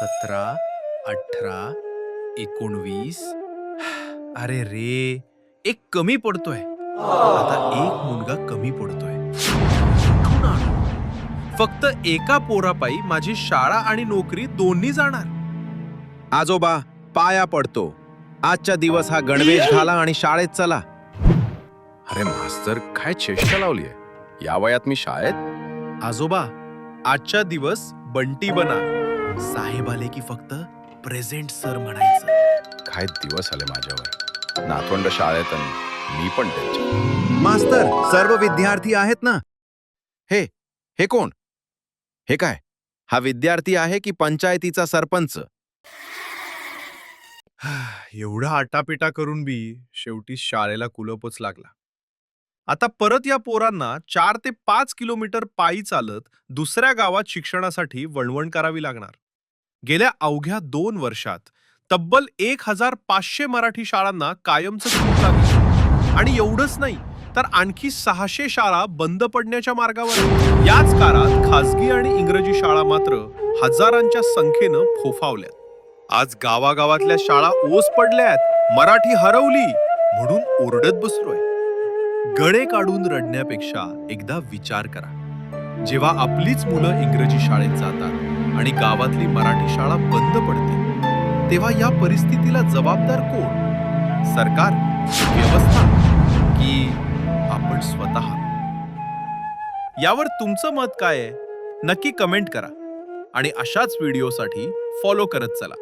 सतरा अठरा एकोणवीस. अरे रे एक कमी पडतोय. आता एक मुलगा कमी पडतोय. फक्त एका पोरापायी माझी शाळा आणि नोकरी दोन्ही जाणार. आजोबा पाया पडतो. आजचा दिवस हा गणवेश घाला आणि शाळेत चला. अरे मास्तर काय चेष्टा लावलीये? या वयात मी शाळेत? आजोबा आजचा दिवस बंटी बना. साहेब आले की फक्त प्रेझेंट सर म्हणायचं. काय दिवस आले माझ्यावर. नातवंड शाळेत आणि मी पण त्यांच्या मास्तर सर्व विद्यार्थी आहेत ना? हे हे कोण? हे काय? हा विद्यार्थी आहे की पंचायतीचा सरपंच? एवढा आटापिटा करून बी शेवटी शाळेला कुलपच लागला. आता परत या पोरांना चार ते पाच किलोमीटर पायी चालत दुसऱ्या गावात शिक्षणासाठी वणवण करावी लागणार. गेल्या अवघ्या दोन वर्षात तब्बल एक हजार पाचशे मराठी शाळांना कायमचं आणि एवढंच नाही तर आणखी सहाशे शाळा बंद पडण्याच्या मार्गावर याच काळात खासगी आणि इंग्रजी शाळा मात्र हजारांच्या संख्येनं फोफावल्यात. आज गावागावातल्या शाळा ओस पडल्यात मराठी हरवली म्हणून ओरडत बसलोय. गळे काढून रडण्यापेक्षा एकदा विचार करा. जेव्हा आपलीच मुलं इंग्रजी शाळेत जातात आणि गावातली मराठी शाळा बंद पडते तेव्हा या परिस्थितीला जबाबदार कोण? सरकार व्यवस्था की आपण स्वतः? यावर तुमचं मत काय आहे? नक्की कमेंट करा आणि अशाच व्हिडिओसाठी फॉलो करत चला.